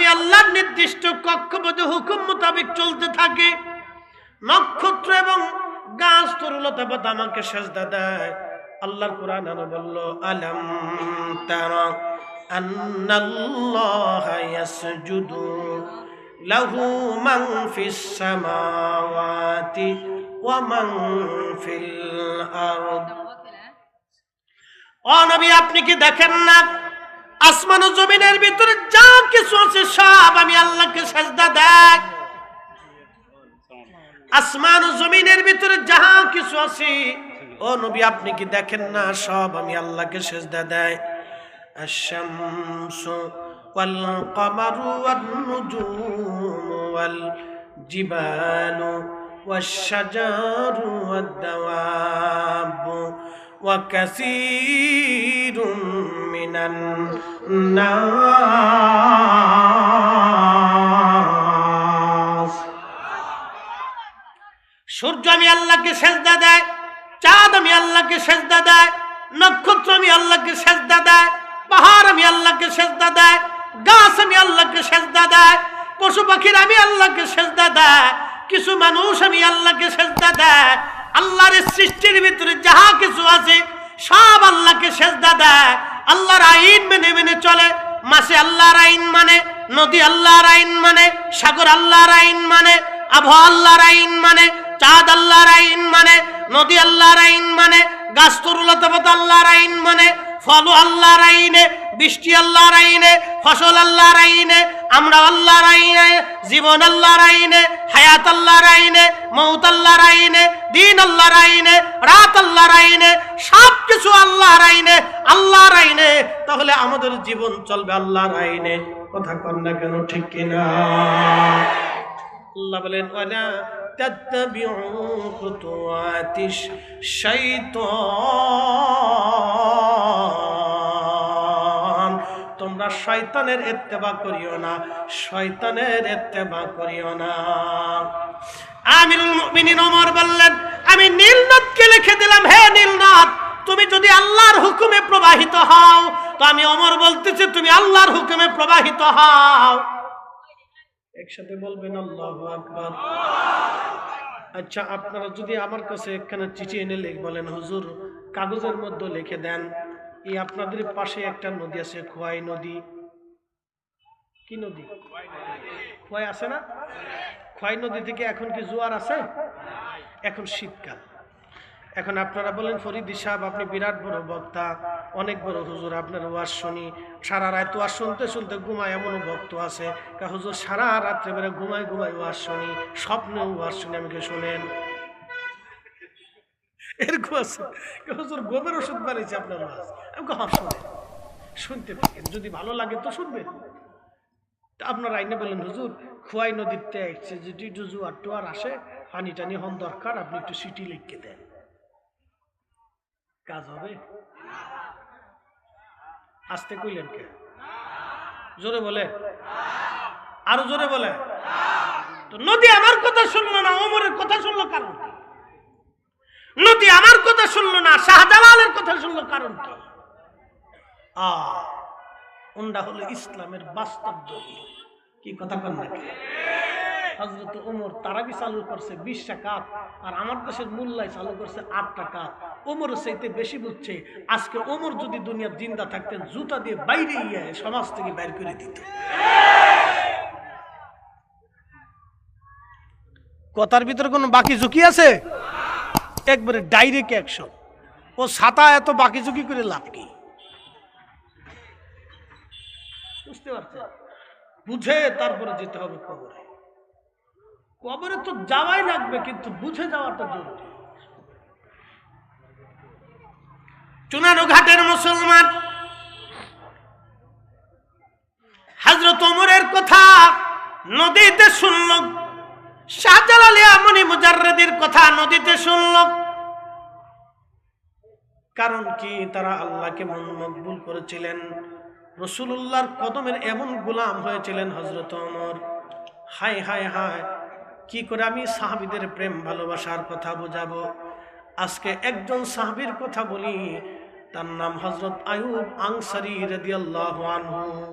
আমি আল্লাহর নির্দিষ্ট কক্ষপথে হুকুম মোতাবেক চলতে থাকে। নক্ষত্র এবং গাছ তরুলতা পাতা আমাকে সেজদা দেয়। আল্লাহর কোরআন আরও বলল আলম তারা আন্নাল্লাহ ইয়াসজুদু লাহু মান ফিস সামাওয়াতি ওয়া মান ফিল আরদ। ও নবী আপনি কি দেখেন না আসমান ও জমিনের ভিতরে যা কিছু আছে সব আমি আল্লাহকে সাজদা দেখ আসমান ও জমিনের ভিতরে যাহা কিছু আছে ও নবী আপনি কি দেখেন না সব আমি আল্লাহকে সেজদা দেয় الشمس والقمر والنجوم والجبال والشجر والدواب وكثير من الناس সূর্য আমি আল্লাহকে সেজদা দেয় চাঁদ আমি আল্লাহকে সেজদা দেয় নক্ষত্র আমি আল্লাহকে সেজদা দেয় পাহাড় আমি আল্লাহকে সেজদা দেয় গাছ আমি আল্লাহকে সেজদা দেয় পশু পাখির আমি আল্লাহকে সেজদা দেয় কিছু মানুষ আমি আল্লাহকে সেজদা দেয় আল্লাহর এই সৃষ্টির ভিতরে যাহা কিছু আছে, সব আল্লাহকে সেজদা দেয়। আল্লাহর আইন মেনে মেনে চলে। মাসে আল্লাহর আইন মানে নদী আল্লাহর আইন মানে সাগর আল্লাহর আইন মানে আবহাওয়া আল্লাহর আইন মানে চাঁদ আল্লাহর আইন মানে নদী আল্লাহর আইন মানে গাছ তরুলতা আল্লাহর আইন মানে ফল আল্লাহর আইনে বৃষ্টি আল্লাহর আইনে ফসল আল্লাহর আইনে আমরা আল্লাহর আইনে জীবন আল্লাহর আইনে হায়াত আল্লাহর আইনে মৌত আল্লাহর আইনে দিন আল্লাহর আইনে রাত আল্লাহর আইনে সব কিছু আল্লাহর আইনে আল্লাহর আইনে তাহলে আমাদের জীবন চলবে আল্লাহর আইনে কথা কর না কেন ঠিক কিনা আল্লাহ বলেন ওয়ালা তাত্তাবিউ খুতুওয়াতিশ শয়তানের ইত্তেবা করিও না, শয়তানের ইত্তেবা করিও না। আমিরুল মুমিনিন ওমর বললেন, আমি নীলনদকে লিখে দিলাম, হে নীলনদ তুমি যদি আল্লাহর হুকুমে প্রবাহিত হও, তো আমি অমর বলতেছি, তুমি আল্লাহর হুকুমে প্রবাহিত হও। একসাথে বলবেন, আল্লাহ আকবার। আচ্ছা আপনারা যদি আমার কাছে একখানা চিঠি এনে লিখ বলেন, হুজুর, কাগজের মধ্যে লিখে দেন। এই আপনাদের পাশে একটা নদী আছে, খোয়াই নদী। কি নদী? খোয়াই আছে না? খোয়াই নদী থেকে এখন কি জোয়ার আছে? এখন শীতকাল। এখন আপনারা বলেন, ফরিদি সাহেব, আপনি বিরাট বড় বক্তা, অনেক বড় হুজুর, আপনার ওয়াজ শুনি, সারা রাত ওয়াজ শুনতে শুনতে ঘুমায় এমনও ভক্ত আছে। হুজুর, সারা রাত্রে বেড়ে ঘুমায় ঘুমায় ওয়াজ শুনি স্বপ্নে ওয়াজ শুনি আমাকে শোনেন? এরকম আছে গোমের ওষুধ বানিয়েছে আপনার ওয়াজ আমি কখন শুনেন। শুনতে থাকেন, যদি ভালো লাগে তো শুনবেন। আপনার আইনে বললেন হুজুর, খোয়াই নদীতে এসছে যদি জোয়ার টোয়ার আসে পানি টানি হন দরকার, আপনি একটু সিটি লিখকে দেন। কাজ হবে? আসতে কইলেন কে? জোরে বলে আরও জোরে বলে তো নদী আমার কথা শুনলো না ওমরের কথা শুনলো কারণ নদী আমার কথা শুনলো না, শাহজালালের কথা শুনলো, কারণ কি? হলো ইসলামের বাস্তব কি কথা কন হজরত ওমর তারাবি চালু করছে আর আমার দেশের মূল্যায় চালু করছে ওমর চাইতে বেশি বুঝছে, আজকে ওমর যদি দুনিয়ার জিন্দা থাকতেন, জুতা দিয়ে বাইরে ইয়ে সমাজ থেকে বাইর করে দিত। কথার ভিতরে কোনো বাকি ঝুঁকি আছে? একবারে ডাইরেক্ট অ্যাকশন ও ছাতা এত বাকি ঝুঁকি করে লাভ কি বুঝতে পারছেন? বুঝে তারপরে যেতে হবে কবরে। কবরে তো যাওয়াই লাগবে, কিন্তু বুঝে যাওয়াটা জরুরি। চুনারু ঘাটের মুসলমান হাজরত ওমরের কথা নদীতে শুনল কথা নদীতে শুনল। কারণ কি? তারা আল্লাহকে মন মকবুল করেছিলেন। রসুল্লাহর কদমের এমন গোলাম হয়েছিলেন হজরত অমর হাই হাই হাই কি করে আমি সাহাবিদের প্রেম ভালোবাসার কথা বোঝাবো? আজকে একজন সাহাবির কথা বলি, তার নাম হজরত আয়ুব আংসারি রেদিয়াল্লাহু আনহু।